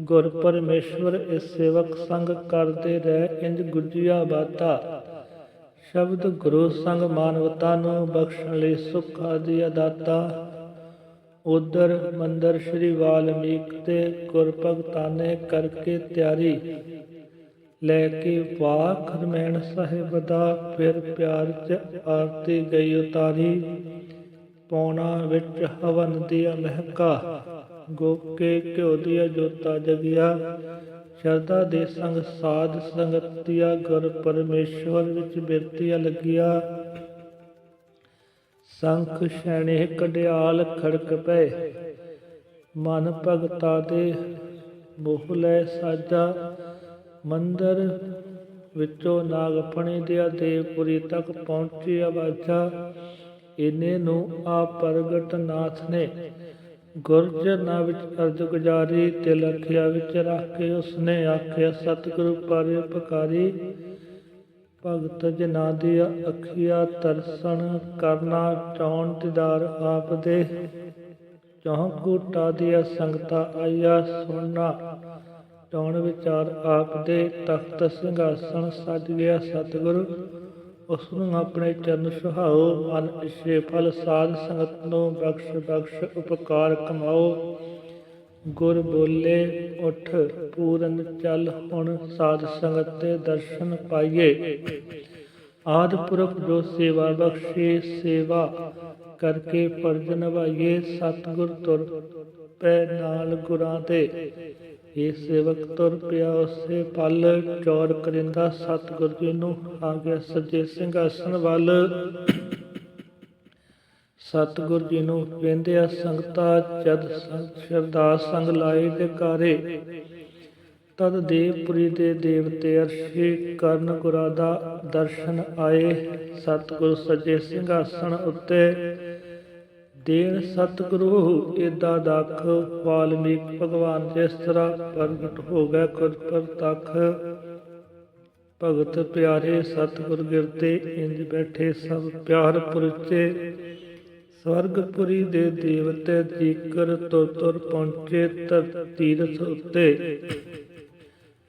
ਗੁਰ ਪਰਮੇਸ਼ਵਰ ਇਸ ਸੇਵਕ ਸੰਗ ਕਰਦੇ ਰਹਿ, ਇੰਜ ਗੁਜੀਆ ਬਾਤਾ। ਸ਼ਬਦ ਗੁਰੂ ਸੰਗ ਮਾਨਵਤਾ ਨੂੰ ਬਖਸ਼ਣ ਲਈ ਸੁਖ ਆਦਿ ਅਦਾਤਾ। ਉਦਰ ਮੰਦਰ ਸ੍ਰੀ ਵਾਲਮੀਕ ਤੇ ਗੁਰ ਭਗਤਾਂ ਨੇ ਕਰਕੇ ਤਿਆਰੀ। ਲੈ ਕੇ ਵਾਕ ਰਮੈਣ ਸਾਹਿਬ ਦਾ ਫਿਰ ਪਿਆਰ ਚ ਆਰਤੀ ਗਈ ਉਤਾਰੀ। ਪੌਣਾ ਵਿੱਚ ਹਵਨ ਦੀ ਮਹਿਕਾ, ਗੋਕੇ ਘਿਓ ਦੀ ਜੋਤਾ ਜਗਿਆ। ਸ਼ਰਦਾ ਦੇ ਸੰਗ ਸਾਧ ਸੰਗਤਿਆ ਗੁਰ ਪਰਮੇਸ਼ਵਰ ਵਿੱਚ ਬਿਰਤੀਆ ਲੱਗਿਆ। ਸੰਖ ਸ਼ੈਣੇ ਕੜਿਆਲ ਖੜਕ ਪਏ। ਮਨ ਭਗਤਾ ਦੇ ਮੋਹ ਲੈ ਸਾਜਾ। ਮੰਦਰ ਵਿੱਚੋਂ ਨਾਗਫਣੀ ਦੇ ਦੇਵਪੁਰੀ ਤੱਕ ਪਹੁੰਚੀ ਆਵਾਜ਼ਾ ਇਨੇ ਨੂੰ ਆ ਪ੍ਰਗਟ ਨਾਥ ਨੇ ਗੁਰ ਚਰਨਾਂ ਵਿੱਚ ਅਰਜ ਗੁਜਾਰੀ ਤਿਲ ਅਖਿਆ ਵਿੱਚ ਰੱਖ ਕੇ ਉਸਨੇ ਆਖਿਆ, ਸਤਿਗੁਰੂ ਪਰ ਉਪਕਾਰੀ ਭਗਤ ਜਨਾ ਦੀ ਅਖੀਆ ਤਰਸਣ ਕਰਨਾ ਚੌਣ ਤਿਦਾਰ ਆਪ ਦੇ ਚੌਂਕੂਟਾ ਦੀਆਂ ਸੰਗਤਾਂ ਸੰਗਤਾ ਆਇਆ ਸੁਣਨਾ ਚੌਣ ਵਿਚਾਰ ਆਪ ਦੇ ਤਖਤ ਸਿੰਘਾਸਣ ਸੱਜ ਗਿਆ ਸਤਿਗੁਰੂ। ਉਸ ਨੂੰ ਆਪਣੇ ਚਰਨ ਸੁਹਾਓ, ਮਨ ਇਸੇ ਫਲ ਸਾਧ ਸੰਗਤ ਨੂੰ ਬਖਸ਼ ਬਖਸ਼ ਉਪਕਾਰ ਕਮਾਓ। ਗੁਰ ਬੋਲੇ, ਉਠ ਪੂਰਨ ਚੱਲ ਹੁਣ ਸਾਧ ਸੰਗਤ ਦੇ ਦਰਸ਼ਨ ਪਾਈਏ। ਆਦ ਪੁਰਖ ਜੋ ਸੇਵਾ ਬਖਸ਼ੇ, ਸੇਵਾ ਕਰਕੇ ਪਰਜ ਨਿਭਾਈਏ। ਸਤਿਗੁਰ ਤੁਰ ਪੈ ਨਾਲ ਗੁਰਾਂ ਦੇ। ਇਹ ਸੇਵਕ ਤੁਰ ਪਿਆ, ਉਸੇ ਪਲ ਚੌਰ ਕਰਿੰਦਾ ਸਤਿਗੁਰ ਜੀ ਨੂੰ। ਆ ਗਿਆ ਸੱਜੇ ਸਿੰਘਾਸਣ ਵੱਲ। ਸਤਿਗੁਰ ਜੀ ਨੂੰ ਵੇਂਦਿਆ ਸੰਗਤਾ, ਜਦ ਸੰਤ ਸ਼ਰਦਾ ਸੰਗ ਲਾਏ ਜਕਾਰੇ ਤਦ ਦੇਵਪੁਰੀ ਦੇ ਦੇਵਤੇ ਅਰਸ਼ੀ ਕਰਨ ਗੁਰਾ ਦਾ ਦਰਸ਼ਨ ਆਏ। ਸਤਿਗੁਰ ਸੱਜੇ ਸਿੰਘਾਸਣ ਉੱਤੇ ਦੇਣ ਸਤਿਗੁਰੂ, ਏਦਾ ਦਖ ਵਾਲਮੀਕ ਭਗਵਾਨ ਜਿਸ ਤਰ੍ਹਾਂ ਪ੍ਰਗਟ ਹੋ ਗਿਆ ਖੁਦ ਪ੍ਰਤੱਖ ਭਗਤ ਪਿਆਰੇ ਸਤਿਗੁਰ ਗਿਰਤੇ ਇੰਜ ਬੈਠੇ ਸਭ ਪਿਆਰ ਪੁਰਚੇ। ਸਵਰਗਪੁਰੀ ਦੇ ਦੇਵਤੇ ਜੀਕਰ ਤੁਰ ਤੁਰ ਪਹੁੰਚੇ ਤਰ ਤੀਰਥ ਉੱਤੇ।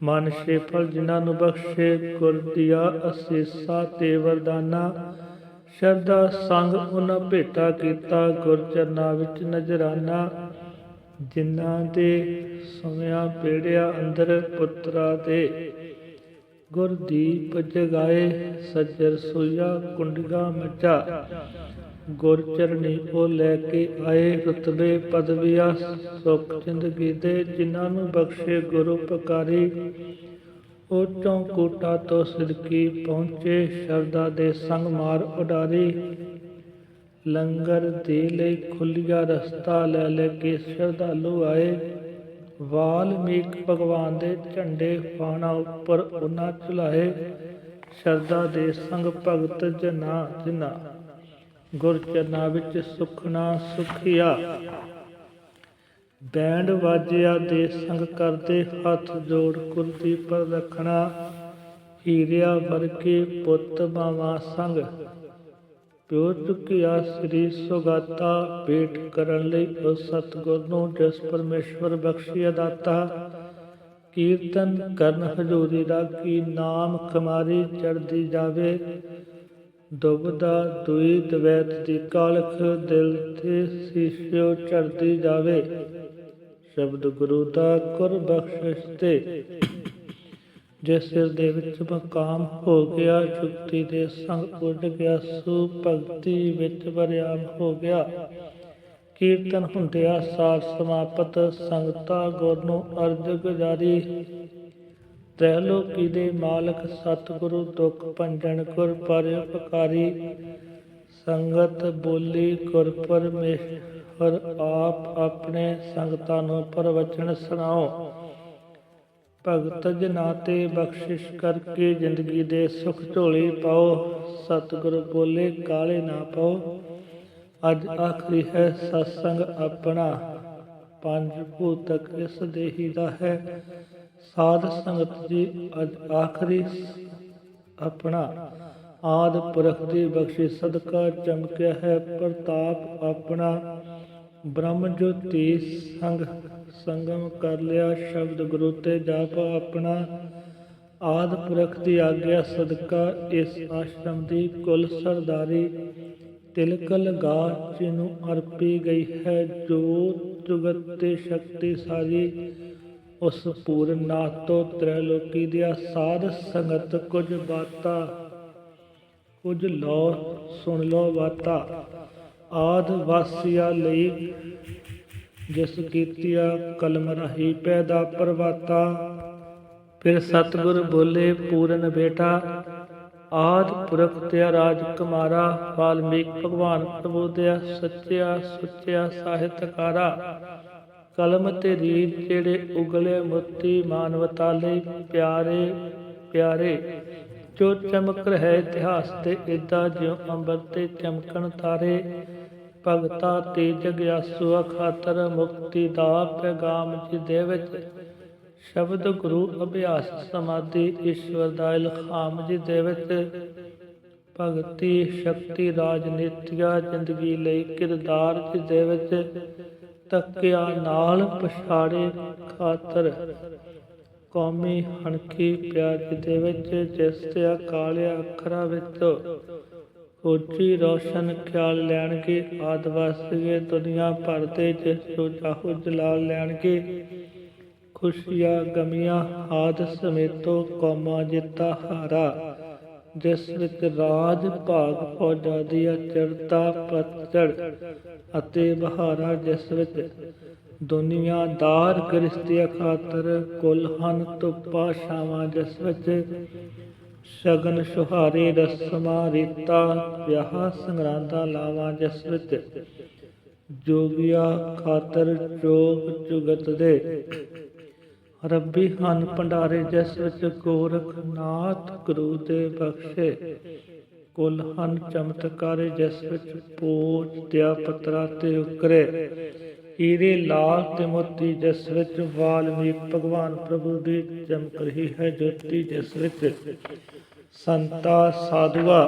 ਮਨ ਸ਼ੇਫਲ ਜਿਨ੍ਹਾਂ ਨੂੰ ਬਖਸ਼ੇ, ਗੁਰ ਦਿਆ ਅਸੀਸਾ ਤੇ ਵਰਦਾਨਾ। ਸ਼ਰਧਾ ਸੰਗ ਉਹਨਾਂ ਭੇਟਾ ਕੀਤਾ ਗੁਰ ਵਿੱਚ ਨਜ਼ਰਾਨਾ। ਜਿਨ੍ਹਾਂ ਦੇ ਸੁਮਿਆ ਪੇੜਿਆ ਅੰਦਰ ਪੁੱਤਰਾ ਦੇ ਗੁਰ ਜਗਾਏ, ਸੱਜਰ ਸੋਇਆ ਕੁੰਡਗਾ ਮੱਚਾ ਗੁਰ ਚਰਨੀ ਉਹ ਲੈ ਕੇ ਆਏ ਰਤਬੇ ਪਦਵੀਆਂ ਸੁਖ ਜ਼ਿੰਦਗੀ ਦੇ, ਜਿਨ੍ਹਾਂ ਨੂੰ ਬਖਸ਼ੇ ਗੁਰੂ ਪਕਾਰੀ ਉਚੋਂ ਕੋਟਾ ਤੋਂ ਸਿਰਕੀ ਪਹੁੰਚੇ ਸ਼ਰਦਾ ਦੇ ਸੰਗ ਮਾਰ ਉਡਾਰੀ। ਲੰਗਰ ਦੇ ਲਈ ਖੁੱਲਿਆ ਰਸਤਾ ਲੈ ਲੈ ਕੇ ਸ਼ਰਧਾਲੂ ਆਏ। ਵਾਲਮੀਕ ਭਗਵਾਨ ਦੇ ਝੰਡੇ ਫਾਣਾ ਉੱਪਰ ਉਹਨਾਂ ਚੁਲਾਏ। ਸ਼ਰਦਾ ਦੇ ਸੰਗ ਭਗਤ ਜਨਾ ਜਿਨਾ। ਗੁਰ ਚਰਨਾਂ ਵਿੱਚ ਸੁਖਣਾ ਸੁਖਿਆ। ਬੈਂਡ ਵਾਜਿਆ ਦੇ ਸੰਗ ਕਰਦੇ ਹੱਥ ਜੋੜ ਕੁਰਤੀ ਪਰ ਰੱਖਣਾ ਹੀਰਿਆ ਵਰਗੇ ਪੁੱਤ ਬਾਵਾ ਸੰਗ। ਪਿਓ ਚੁਕਿਆ ਸ੍ਰੀ ਸੁਗਾਤਾ, ਭੇਟ ਕਰਨ ਲਈ ਉਸ ਸਤਿਗੁਰ ਨੂੰ ਜਿਸ ਪਰਮੇਸ਼ਵਰ ਬਖਸ਼ਿਆ ਦਾਤਾ। ਕੀਰਤਨ ਕਰਨ ਹਜ਼ੂਰੀ ਰਾਖੀ ਨਾਮ ਖਮਾਰੀ ਚੜਦੀ ਜਾਵੇ। ਦੁਬਦਾ ਦੁਈ ਦਵੈਤ ਦੀ ਕਾਲਖ ਦਿਲ ਤੇ ਸੀਸਿਓ ਚੜਦੀ ਜਾਵੇ। ਸ਼ਬਦ ਗੁਰੂ ਦਾ ਕੁਰ ਬਖਸ਼ਿਸ਼ ਤੇ। ਜਿਸ ਸਿਰ ਦੇ ਵਿੱਚ ਮਕਾਮ ਹੋ ਗਿਆ ਸ਼ੁਕਤੀ ਦੇ ਸੰਗ ਉੱਡ ਗਿਆ, ਸੂ ਭਗਤੀ ਵਿੱਚ ਬਰਿਆਮ ਹੋ ਗਿਆ। ਕੀਰਤਨ ਹੁੰਦਿਆ ਸਾਰ ਸਮਾਪਤ, ਸੰਗਤਾ ਗੁਰ ਨੂੰ ਅਰਜ ਗੁਜਾਰੀ। ਤ੍ਰੈਲੋਕੀ ਦੇ ਮਾਲਕ ਸਤਿਗੁਰੂ, ਦੁਖ ਭੰਜਨ ਗੁਰ ਪਰ ਸੰਗਤ ਬੋਲੀ ਗੁਰ ਪਰਮੇਸ਼ਰ ਆਪ ਆਪਣੇ ਸੰਗਤਾਂ ਨੂੰ ਪ੍ਰਵਚਨ ਸੁਣਾਓ। ਭਗਤ ਜਨਾਂ ਬਖਸ਼ਿਸ਼ ਕਰਕੇ ਜ਼ਿੰਦਗੀ ਦੇ ਸੁਖ ਝੋਲੀ ਪਾਓ, ਸਤਿਗੁਰ ਬੋਲੇ ਕਾਲੇ ਨਾ ਪਾਓ। ਅੱਜ ਆਖਰੀ ਹੈ, ਸਤਸੰਗ ਆਪਣਾ, ਪੰਜ ਭੂਤਕ ਇਸ ਦੇਹੀ ਦਾ ਹੈ। ਸਾਧ ਸੰਗਤ ਜੀ, ਅੱਜ ਆਖਰੀ ਆਪਣਾ, ਆਦ ਪੁਰਖ ਦੀ ਬਖਸ਼ੀ ਸਦਕਾ ਚਮਕਿਆ ਹੈ। ਪ੍ਰਤਾਪ ਆਪਣਾ ਬ੍ਰਹਮ ਜੋਤੀ ਸੰਗ ਸੰਗਮ ਕਰ ਲਿਆ ਸ਼ਬਦ ਗੁਰੂ ਤੇ ਜਾਪ ਆਪਣਾ ਆਦ ਪੁਰਖ ਦੀ ਆਗਿਆ ਸਦਕਾ ਇਸ ਆਸ਼ਰਮ ਦੀ ਕੁੱਲ ਸਰਦਾਰੀ ਤਿਲਕ ਲਗਾ ਜਿਹਨੂੰ ਅਰਪੀ ਗਈ ਹੈ ਜੋ ਜੁਗਤ ਤੇ ਸ਼ਕਤੀ ਸਾਰੀ ਉਸ ਪੂਰਨ ਨਾਥ ਤੋਂ ਤ੍ਰੈਲੋਕੀ ਦੀਆਂ ਸਾਧ ਸੰਗਤ ਕੁਝ ਬਾਤਾਂ ਕੁਝ ਲੋ ਸੁਣ ਲੋ ਬਾਤਾਂ ਆਦ ਵਾਸੀਆ ਲਈ ਜਿਸ ਕੀਤਿਆ ਕਲਮ ਰਹੀ ਪੈਦਾ ਪਰਵਾਤਾ। ਫਿਰ ਸਤਿਗੁਰ ਬੋਲੇ, ਪੂਰਨ ਬੇਟਾ, ਆਦ ਪੁਰਖ ਤੇ ਰਾਜ ਕੁਮਾਰਾ, ਵਾਲਮੀਕ ਭਗਵਾਨ ਪ੍ਰਭੂ ਦੇ ਸੱਚਿਆ, ਸੁੱਚਿਆ ਸਾਹਿਤਕਾਰਾ। ਕਲਮ ਤੇ ਰੀਤ ਜਿਹੜੇ ਉਗਲੇ ਮੋਤੀ ਮਾਨਵਤਾ ਲਈ ਪਿਆਰੇ ਪਿਆਰੇ, ਜੋ ਚਮਕ ਰਿਹਾ ਇਤਿਹਾਸ ਤੇ ਇਦਾਂ ਜਿਉ ਅੰਬਰ ਤੇ ਚਮਕਣ ਤਾਰੇ ਭਗਤਾ ਤੇ ਜਗਿਆਸੂ ਖਾਤਰ ਮੁਕਤੀ ਦਾ ਪੈਗਾਮ ਜੀ ਦੇ ਵਿੱਚ। ਸ਼ਬਦ ਗੁਰੂ ਅਭਿਆਸ ਸਮਾਧੀ ਈਸ਼ਵਰ ਦਾ ਇਲਹਾਮ ਜੀ ਦੇ ਵਿੱਚ। ਭਗਤੀ ਸ਼ਕਤੀ ਰਾਜਨੀਤਿਆ ਜ਼ਿੰਦਗੀ ਲਈ ਕਿਰਦਾਰ ਜੀ ਦੇ ਵਿੱਚ। ਤੱਕਿਆ ਨਾਲ ਪਛਾੜੇ ਖਾਤਰ ਕੌਮੀ ਹਣਕੀ ਪਿਆਰ ਦੇ ਵਿੱਚ, ਜਿਸ ਤੇ ਕਾਲਿਆ ਅੱਖਰਾਂ ਵਿੱਚ ਉੱਚੀ ਰੋਸ਼ਨ ਖਿਆਲ ਲੈਣਗੇ, ਆਦਵਾਸੀਏ ਦੁਨੀਆ ਭਰ ਦੇ ਜਿਸ ਤੋਂ ਚਾਹੋ ਜਲਾਲ ਲੈਣਗੇ, ਖੁਸ਼ੀਆਂ, ਗਮੀਆਂ, ਆਦ ਸਮੇਤੋ ਕੌਮਾਂ ਜਿੱਤਾ ਹਾਰਾ। ਜਿਸ ਵਿੱਚ ਰਾਜ, ਭਾਗ, ਫੌਜਾਂ ਦੀ ਚੜਤਾ ਪਤਝੜ ਅਤੇ ਬਹਾਰਾ, ਜਿਸ ਵਿੱਚ ਦੁਨੀਆਦਾਰ ਗ੍ਰਸਤੀਆ ਖਾਤਰ ਕੁਲ ਹਨ ਤੁਪਾ ਛਾਵਾਂ, ਜਿਸ ਵਿੱਚ ਸ਼ਗਨ ਸੁਹਾਰੇ ਰਸਮਾਂ ਰੀਤਾ, ਵਿਆਹ ਸੰਗਰਾਂਦਾ ਲਾਵਾਂ ਜਿਸ ਵਿੱਚ ਖਾਤਰ ਜੋਗ ਜੁਗਤ ਦੇ। ਰੱਬੀ ਹਨ ਭੰਡਾਰੇ ਜਿਸ ਵਿੱਚ ਗੋਰਖਨਾਥ ਗੁਰੂ ਦੇ ਬਖਸ਼ੇ। ਕੁਲ ਹਨ ਚਮਤਕਾਰੇ ਜਿਸ ਵਿੱਚ ਪੋਚ ਦਿਆ ਪਤਰਾ ਤੇ ਉਕਰੇ। ਹੀਰੇ ਲਾਲ ਤੇ ਮੋਤੀ ਜਿਸ ਵਿੱਚ ਵਾਲਮੀਕ ਭਗਵਾਨ ਪ੍ਰਭੂ ਦੀ ਚਮਕ ਰਹੀ ਹੈ, ਜੋਤੀ ਜਿਸ ਵਿੱਚ ਸੰਤਾ ਸਾਧੂਆ,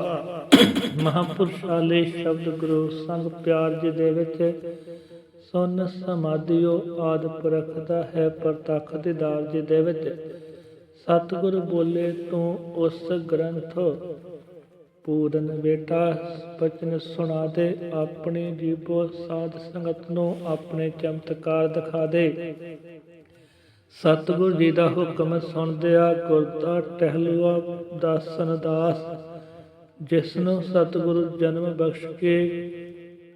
ਮਹਾਪੁਰਸ਼ਾਲੇ ਸ਼ਬਦ ਗੁਰੂ ਸੰਗ ਪਿਆਰ ਜੀ ਦੇ ਵਿੱਚ ਸੁਨ ਸਮਾਧਿਓ ਆਦ ਪੁਰਖ ਹੈ ਪ੍ਰਤੱਖ ਦੀਦਾਰ ਜੀ ਦੇ ਵਿੱਚ, ਸਤਿਗੁਰ ਬੋਲੇ ਤੂੰ ਉਸ ਗ੍ਰੰਥ ਪੂਰਨ ਬੇਟਾ, ਬਚਨ ਸੁਣਾ ਦੇ, ਆਪਣੀ ਜੀਬੋ ਸਾਧ ਸੰਗਤ ਨੂੰ ਆਪਣੇ ਚਮਤਕਾਰ ਦਿਖਾ ਦੇ। ਸਤਿਗੁਰ ਜੀ ਦਾ ਹੁਕਮ ਸੁਣਦਿਆ ਗੁਰਦਾ ਟਹਿਲੂਆ ਦਾਸਨ ਦਾਸ ਜਿਸ ਨੂੰ ਸਤਿਗੁਰੂ ਜਨਮ ਬਖਸ਼ ਕੇ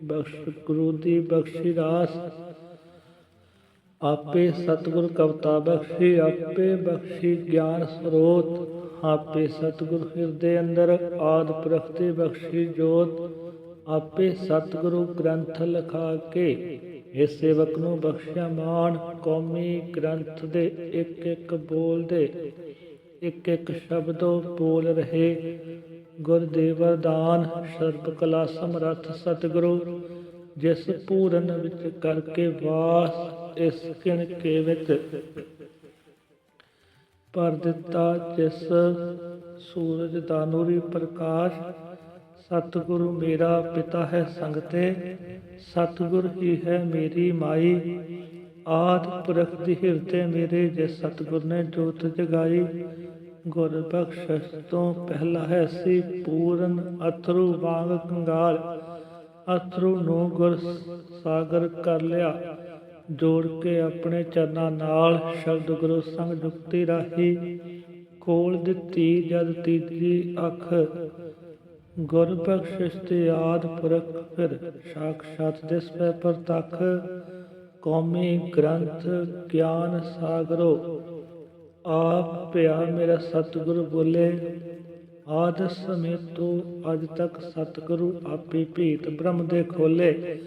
ਬਖਸ਼ ਗੁਰੂ ਦੀ ਬਖਸ਼ੀ ਰਾਸ। ਆਪੇ ਸਤਿਗੁਰ ਕਵਤਾ ਬਖਸ਼ੀ, ਆਪੇ ਬਖਸ਼ੀ ਗਿਆਨ ਸਰੋਤ। ਆਪੇ ਸਤਿਗੁਰ ਹਿਰਦੇ ਅੰਦਰ ਆਦ ਪੁਰਖ ਬਖਸ਼ੀ ਜੋਤ, ਆਪੇ ਸਤਿਗੁਰੂ ਗ੍ਰੰਥ ਲਿਖਾ ਕੇ ਇਸ ਸੇਵਕ ਨੂੰ ਬਖਸ਼ਿਆ ਮਾਨ ਕੌਮੀ ਗ੍ਰੰਥ ਦੇ ਇੱਕ ਇੱਕ ਬੋਲ ਦੇ ਇੱਕ ਇੱਕ ਸ਼ਬਦੋ ਬੋਲ ਰਹੇ। ਗੁਰਦੇਵ ਵਰਦਾਨ ਸਰਬ ਕਲਾ ਸਮਰੱਥ ਸਤਿਗੁਰੂ, ਜਿਸ ਪੂਰਨ ਵਿੱਚ ਕਰਕੇ ਵਾਸ, ਇਸ ਕਿਣ ਕੇ ਵਿੱਚ ਭਰ ਦਿੱਤਾ ਜਿਸ ਸੂਰਜ ਦਾ ਨੂਰੀ ਪ੍ਰਕਾਸ਼, ਸਤਿਗੁਰੂ ਮੇਰਾ ਪਿਤਾ ਹੈ ਸੰਗਤੇ, ਸਤਿਗੁਰ ਹੀ ਹੈ ਮੇਰੀ ਮਾਈ। ਆਦ ਪੁਰਖ ਦੀ ਹਿਰਦੇ ਮੇਰੇ ਜੇ ਸਤਿਗੁਰ ਨੇ ਜੋਤ ਜਗਾਈ। ਗੁਰ ਬਖਸ਼ਿਸ਼ ਤੋਂ ਪਹਿਲਾ ਹੈ ਸੀ ਪੂਰਨ ਅਥਰੂ ਵਾਂਗ ਕੰਗਾਲ। ਅਥਰੂ ਨੂੰ ਗੁਰ ਸਾਗਰ ਕਰ ਲਿਆ। ਜੋੜ ਕੇ ਆਪਣੇ ਚਰਨਾਂ ਨਾਲ ਸ਼ਬਦ ਗੁਰੂ ਸੰਗ ਜੁਗਤੀ ਰਾਹੀ ਖੋਲ ਦਿੱਤੀ, ਜਦ ਤੀਜੀ ਅੱਖ ਗੁਰ ਬਖਸ਼ਿਸ਼ ਤੇ ਆਦ ਪੁਰਖ ਫਿਰ ਸਾਖਸ਼ਾਤ ਦਿਸ ਪੈ ਪ੍ਰਤੱਖ ਕੌਮੀ ਗ੍ਰੰਥ ਗਿਆਨ ਸਾਗਰੋ, ਆਪ ਪਿਆ ਮੇਰਾ ਸਤਿਗੁਰ ਬੋਲੇ, ਆਦ ਸਮੇਂ ਤੋਂ ਅੱਜ ਤੱਕ ਸਤਿਗੁਰੂ ਆਪੇ ਭੀਤ ਬ੍ਰਹਮ ਦੇ ਖੋਲੇ।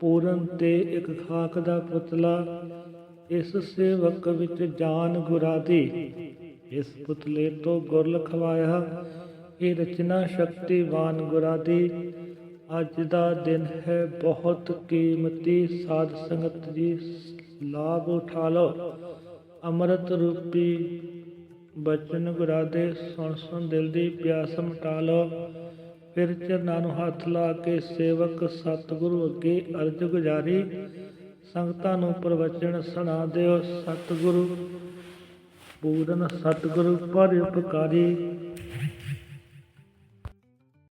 ਪੂਰਨ ਤੇ ਇੱਕ ਖਾਕ ਦਾ ਪੁਤਲਾ, ਇਸ ਸੇਵਕ ਵਿੱਚ ਜਾਨ ਗੁਰਾ ਦੀ ਇਸ ਪੁਤਲੇ ਤੋਂ ਗੁਰ ਲਖਵਾਇਆ, ਇਹ ਰਚਨਾ ਸ਼ਕਤੀਵਾਨ ਗੁਰਾ ਅੱਜ ਦਾ ਦਿਨ ਹੈ ਬਹੁਤ ਕੀਮਤੀ, ਸਾਧ ਸੰਗਤ ਜੀ ਲਾਭ ਉਠਾ ਲਓ। ਅੰਮ੍ਰਿਤ ਰੂਪੀ ਬਚਨ ਗੁਰਾ ਦੇ ਸੁਣ ਸੁਣ ਦਿਲ ਦੀ ਪਿਆਸ ਮਟਾ ਲਓ। ਫਿਰ ਚਰਨਾਂ ਨੂੰ ਹੱਥ ਲਾ ਕੇ ਸੇਵਕ ਸਤਿਗੁਰੂ ਅੱਗੇ ਅਰਜ ਗੁਜ਼ਾਰੀ। ਸੰਗਤਾਂ ਨੂੰ ਪ੍ਰਵਚਨ ਸੁਣਾ ਦਿਓ, ਸਤਿਗੁਰੂ। ਪੂਰਨ ਸਤਿਗੁਰੂ ਪਰ ਉਪਕਾਰੀ।